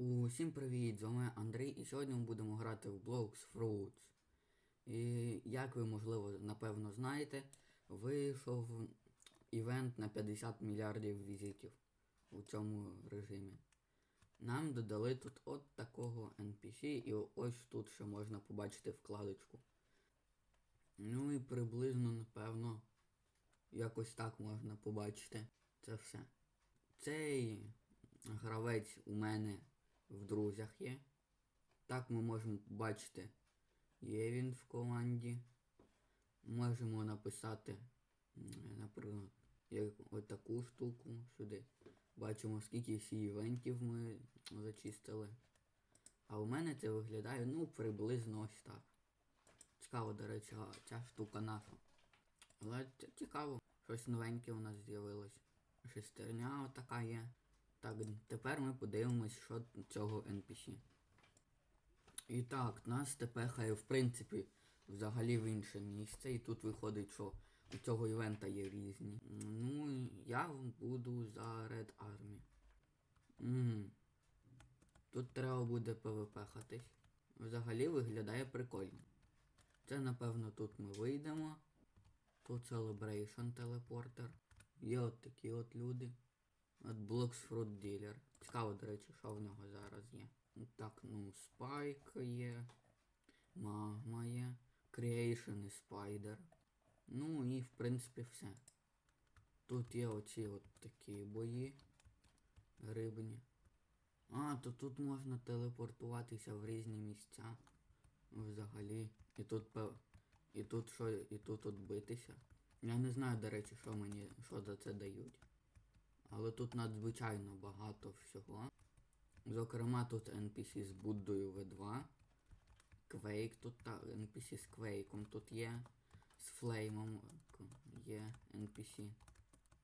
Усім привіт! З вами Андрій і сьогодні ми будемо грати в Blocks Fruits. І як ви, можливо, напевно знаєте, вийшов івент на 50 мільярдів візитів у цьому режимі. Нам додали тут от такого NPC і ось тут ще можна побачити вкладочку. Ну і приблизно, напевно, якось так можна побачити це все. Цей гравець у мене в друзях є. Так ми можемо бачити, є він в команді. Можемо написати, наприклад, отаку штуку сюди. Бачимо, скільки всі івентів ми зачистили. А у мене це виглядає, ну, приблизно ось так. Цікаво, до речі, ця штука наша. Але цікаво, щось новеньке у нас з'явилось. Шестерня отака є. Так, тепер ми подивимось, що цього NPC. І так, нас тепехає, в принципі, взагалі в інше місце. І тут виходить, що у цього івента є різні. Ну, я буду за Red Army. Угу. Тут треба буде ПВП-хатись. Взагалі виглядає прикольно. Це, напевно, тут ми вийдемо. Тут Celebration телепортер. Є от такі от люди. От Blocks Fruit Dealer. Цікаво, до речі, що в нього зараз є. Так, ну, Spike є. Магма є. Creation і Spider. Ну і в принципі все. Тут є оці от такі бої. Рибні. А, то тут можна телепортуватися в різні місця. Взагалі. І тут пев... І тут що, і тут от битися. Я не знаю, до речі, що мені, що за це дають. Але тут надзвичайно багато всього. Зокрема, тут NPC з Буддою V2. Quake тут та NPC з Quake тут є. З Флеймом є NPC.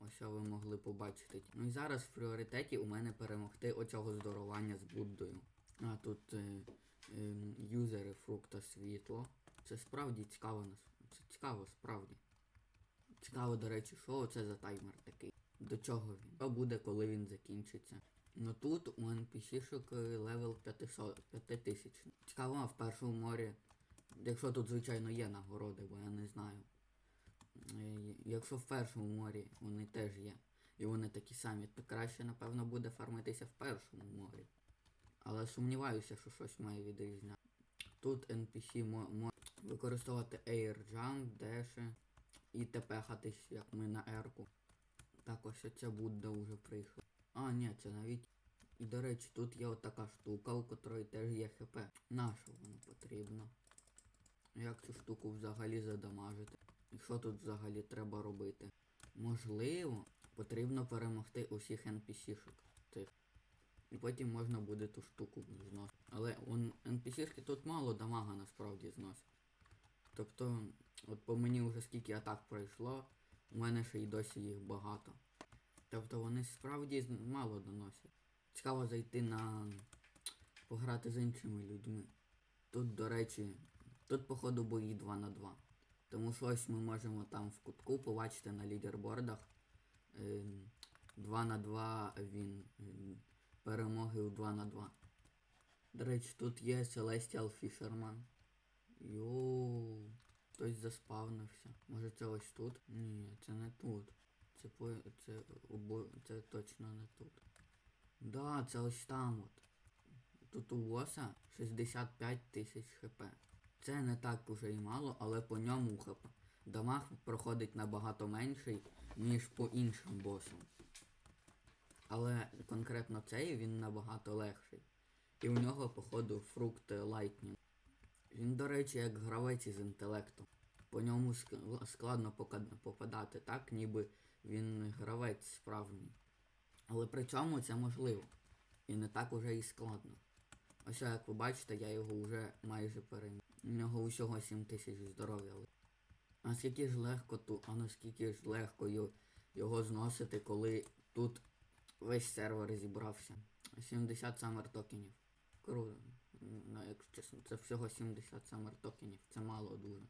Ось ви могли побачити. Ну і зараз в пріоритеті у мене перемогти оцього здорування з Буддою. А тут е, е, юзери фрукта світло. Це справді цікаво нас. Це цікаво, справді. Цікаво, до речі, що це за таймер такий. До чого він? Що буде, коли він закінчиться? Ну тут у NPC-шок левел 500, 5000. Цікаво, в першому морі. Якщо тут, звичайно, є нагороди, бо я не знаю. Е, Якщо в першому морі вони теж є. І вони такі самі, то краще, напевно, буде фармитися в першому морі. Але сумніваюся, що щось має відрізняти. Тут NPC може використовувати Air Jump, Dash і тепехатись, як ми на ерку. Так, ось ця Будда вже прийшла. А, ні, це навіть. І до речі, тут є отака штука, у котрої теж є ХП. Нащо воно потрібно? Як цю штуку взагалі задамажити? І що тут взагалі треба робити? Можливо, потрібно перемогти усіх NPC-шок тих. І потім можна буде ту штуку зносити. Але он NPC-шки тут мало дамага насправді зносить. Тобто, от по мені вже скільки атак пройшло, у мене ще й досі їх багато. Тобто вони справді мало доносять. Цікаво зайти на пограти з іншими людьми. Тут, до речі, тут походу бої 2 на 2. Тому що ось ми можемо там в кутку побачити на лідербордах. ем, 2 на 2 він ем, перемоги у 2 на 2. До речі, тут є Celestial Fisherman. Йоу, хтось заспавнився. Може це ось тут? Ні, це не тут. Це по. це це точно не тут. Да, це ось там от. Тут у боса 65 тисяч хп. Це не так уже і мало, але по ньому хп. Дамаг проходить набагато менший, ніж по іншим босам. Але конкретно цей він набагато легший. І у нього, походу, фрукт Lightning. Він, до речі, як гравець із інтелектом. По ньому складно попадати так, ніби він гравець справжній. Але при цьому це можливо. І не так уже і складно. Ось як ви бачите, я його вже майже переміг. У нього усього 7 тисяч здоров'я. ли- А скільки ж легко тут, а наскільки ж легко його зносити, коли тут весь сервер зібрався. 70 самер токенів. Круто. Ну, якщо чесно, це всього 70 самер токенів. Це мало дуже.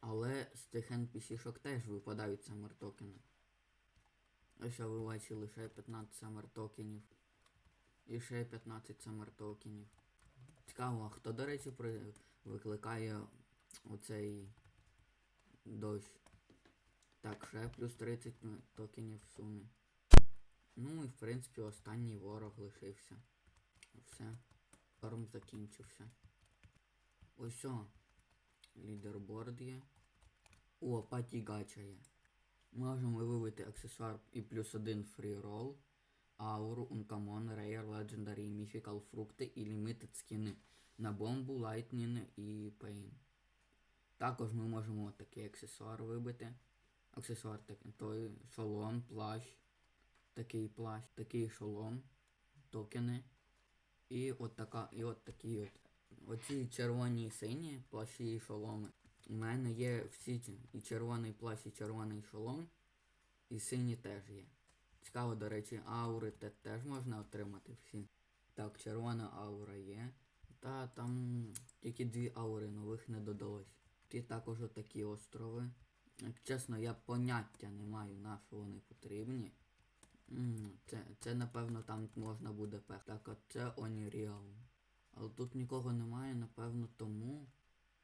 Але з тих NPC-шок теж випадають самер токени. Ось ви бачили ще 15 самер токенів. І ще 15 самер токенів. Цікаво, хто, до речі, при... викликає оцей дощ. Так, ще плюс 30 токенів в сумі. Ну і в принципі останній ворог лишився. Все. Фарм закінчився. Ось. Лідерборд є. О, паті гача є. Можемо вибити аксесуар і плюс один фрірол, ауру, ункамон, рейер, легендарі, міфікал фрукти і лімітед скіни на бомбу, лайтнін і пейн. Також ми можемо такий аксесуар вибити. Аксесуар такий, той шолом, плащ, такий плащ, такий шолом, токени. І от така, і от такі от. Оці червоні і сині плащі і шоломи. У мене є всі і червоний плащ, і червоний шолом, і сині теж є. Цікаво, до речі, аури те теж можна отримати всі. Так, червона аура є. Та там тільки дві аури нових не додалось. Ті також отакі острови. Як чесно, я поняття не маю на що вони потрібні. Це, це напевно там можна буде пех. Так, а це Unreal. Але тут нікого немає, напевно, тому.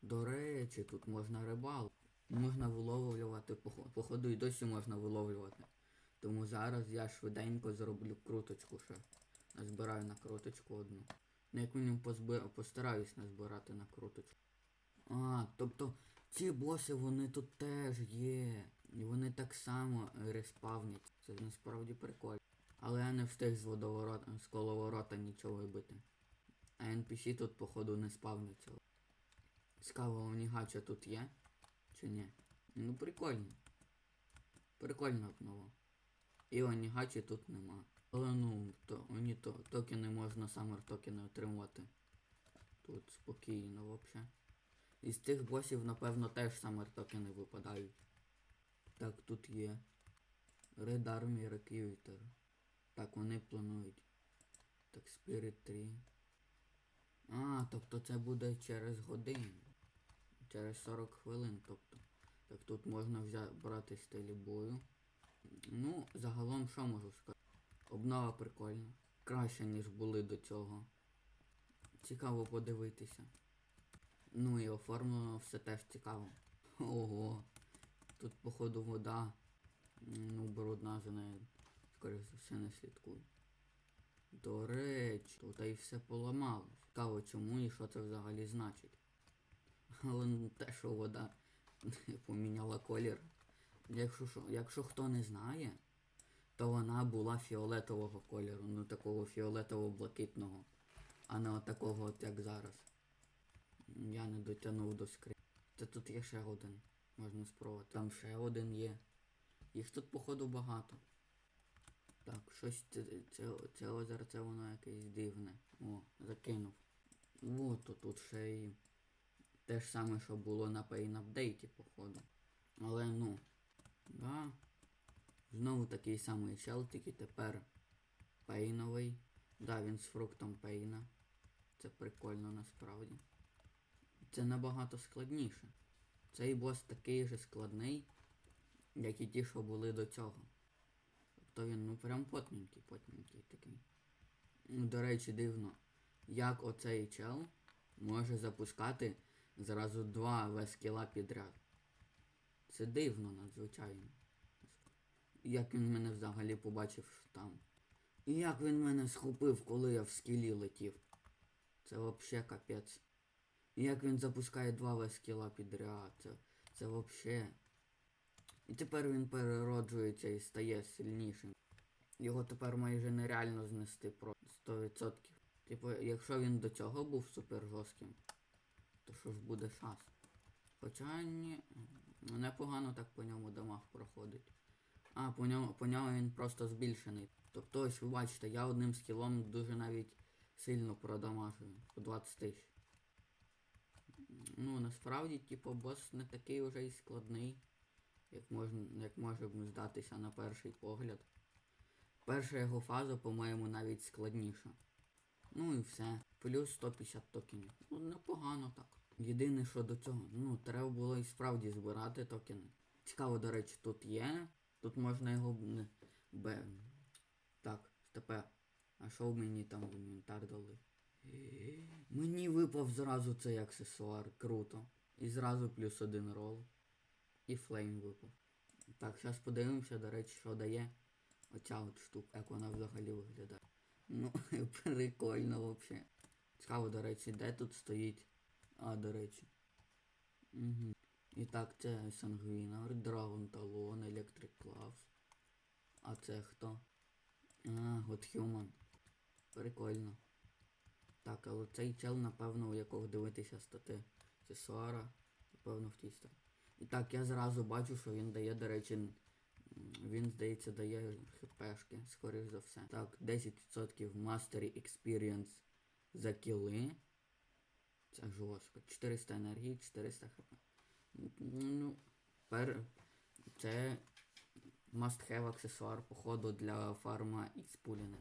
До речі, тут можна рибал. Можна виловлювати, похо- походу і досі можна виловлювати. Тому зараз я швиденько зроблю круточку ще. Назбираю на круточку одну. Ну, як мінімум позби... постараюсь назбирати на круточку. А, тобто ці боси вони тут теж є. І вони так само респавнять. Це насправді прикольно. Але я не встиг з водоворота, з коловорота нічого вибити. А NPC тут, походу, не спавниться. Цікаво, онігача тут є? Чи ні? Ну прикольно. Прикольно обново. І онігачі тут нема. Але ну, то оні то токени можна самер токени отримувати. Тут спокійно вообще. Із тих босів, напевно, теж самер токени випадають. Так, тут є. Red Army Recruiter. Так, вони планують. Так, Spirit 3. А, тобто це буде через годину. Через 40 хвилин, тобто. Так тут можна взяти брати стилі бою. Ну, загалом що можу сказати? Обнова прикольна. Краще, ніж були до цього. Цікаво подивитися. Ну і оформлено все теж цікаво. Ого. Тут, походу, вода. Ну, брудна за нею. Скоріше все не слідкую. До речі, тут і все поламалось. Цікаво, чому і що це взагалі значить. Але ну, те, що вода поміняла колір. Якщо, що- якщо хто не знає, то вона була фіолетового кольору, ну такого фіолетово-блакитного, а не отакого, от як зараз. Я не дотягнув до скрин. Та тут є ще один. Можна спробувати. Там ще один є. Їх тут, походу, багато. Так, щось це, це, це озерце воно якесь дивне. О, закинув. О, то тут ще й те ж саме, що було на Pain апдейті, походу. Але ну. Да. Знову такий самий чел, тільки тепер пейновий. Да, він з фруктом пейна. Це прикольно насправді. Це набагато складніше. Цей бос такий же складний, як і ті, що були до цього. Тобто він ну прям потненький, потненький такий. Ну, До речі, дивно, як оцей чел може запускати зразу два вескіла підряд. Це дивно надзвичайно. Як він мене взагалі побачив там. І як він мене схопив, коли я в скілі летів. Це вообще капець. І як він запускає два вескіла підряд. Це, це вообще. І тепер він перероджується і стає сильнішим. Його тепер майже нереально знести про 100%. Типу, якщо він до цього був супер жорстким, то що ж буде шанс? Хоча ні, непогано так по ньому дамаг проходить. А, по ньому, по ньому він просто збільшений. Тобто ось ви бачите, я одним скілом дуже навіть сильно продамажую. По 20 тисяч. Ну, насправді, типу, бос не такий вже й складний, як можна, як може здатися на перший погляд. Перша його фаза, по-моєму, навіть складніша. Ну і все. Плюс 150 токенів. Ну, непогано так. Єдине, що до цього, ну, треба було і справді збирати токени. Цікаво, до речі, тут є. Тут можна його б. Так, тепер. А що мені там в інвентар дали? Мені випав зразу цей аксесуар, круто. І зразу плюс один рол. І флейм випав. Так, зараз подивимося, до речі, що дає оця от штука, як вона взагалі виглядає. Ну, прикольно взагалі. Цікаво, до речі, де тут стоїть. А, до речі. Угу. І так, це Сангвінар, Драгон Талон, Електрик Клавс. А це хто? А, Human. Прикольно. Так, але цей чел, напевно, у якого дивитися стати аксесуара, напевно, в тій стороні. І так, я зразу бачу, що він дає, до речі, він, здається, дає хпшки, скоріш за все. Так, 10% Mastery Experience за кіли. Це жорстко. 400 енергії, 400 хп. Ну, пер... це must have аксесуар, походу, для фарма X-пуліна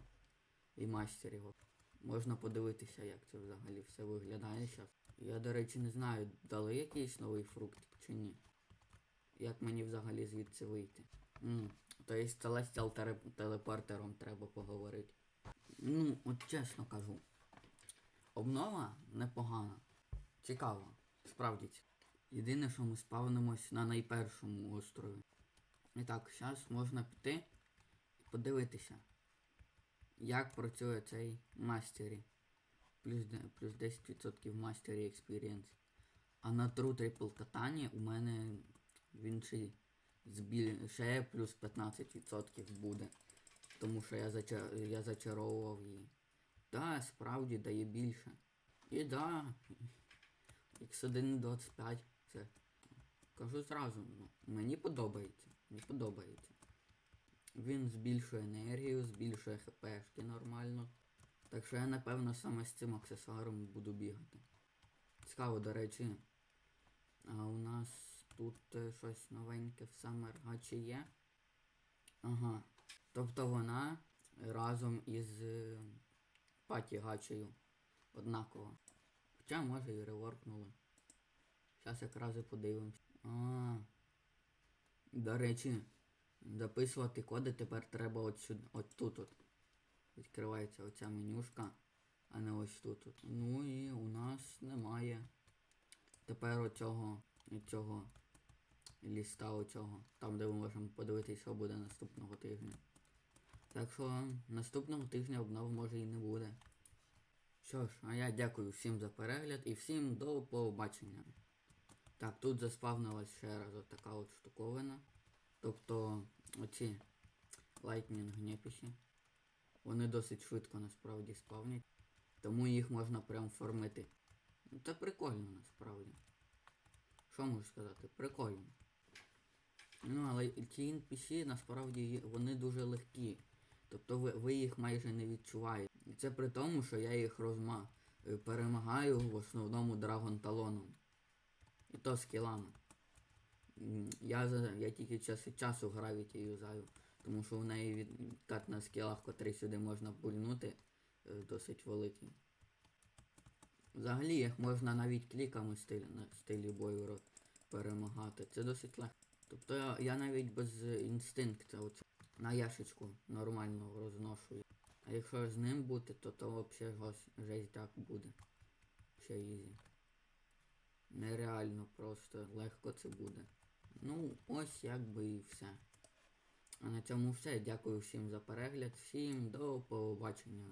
і мастерів. Можна подивитися, як це взагалі все виглядає зараз. Я, до речі, не знаю, дали якийсь новий фруктик чи ні. Як мені взагалі звідси вийти? Mm. То є з Celestial телепортером треба поговорити. Ну, от чесно кажу. Обнова непогана. Цікаво. Справді. Єдине, що ми спавнимось на найпершому острові. І так, зараз можна піти і подивитися, як працює цей мастері. Плюс, плюс 10% мастері experience. А на True Triple катанні у мене він ще, збіль... ще плюс 15% буде. Тому що я, зача... я зачаровував її. Да, справді дає більше. І да, X1.25 це. Кажу зразу, ну, мені подобається. Мені подобається. Він збільшує енергію, збільшує хпшки нормально. Так що я напевно саме з цим аксесуаром буду бігати. Цікаво, до речі. А у нас тут е, щось новеньке в Summer Гачі є. Ага. Тобто вона разом із е, паті гачею однаково. Хоча може і реворкнули. Зараз якраз і подивимось. А. До речі, записувати коди тепер треба от сюди, от тут от. Відкривається оця менюшка, а не ось тут. от. Ну і у нас немає тепер оцього, цього ліста оцього. Там, де ми можемо подивитися, що буде наступного тижня. Так що наступного тижня обнов може і не буде. Що ж, а я дякую всім за перегляд і всім до побачення. Так, тут заспавнилась ще раз от така от штуковина. Тобто оці лайтнінг непісі. Вони досить швидко насправді спавнять. Тому їх можна прям формити. Це прикольно насправді. Що можу сказати? Прикольно. Ну, але ці NPC насправді вони дуже легкі. Тобто ви, ви їх майже не відчуваєте. І це при тому, що я їх розма... е, перемагаю в основному драгон талоном. І то скілами. Я, я тільки час від часу гравіті юзаю, тому що в неї від... відкат на скілах, котрий сюди можна пульнути, е, досить великий. Взагалі їх можна навіть кліками стилі, на стилі бою перемагати. Це досить легко. Тобто я, навіть без інстинкту оце на яшечку нормально розношу. А якщо з ним бути, то то взагалі жесть так буде. Ще ізі. Нереально просто легко це буде. Ну, ось якби і все. А на цьому все. Дякую всім за перегляд. Всім до побачення.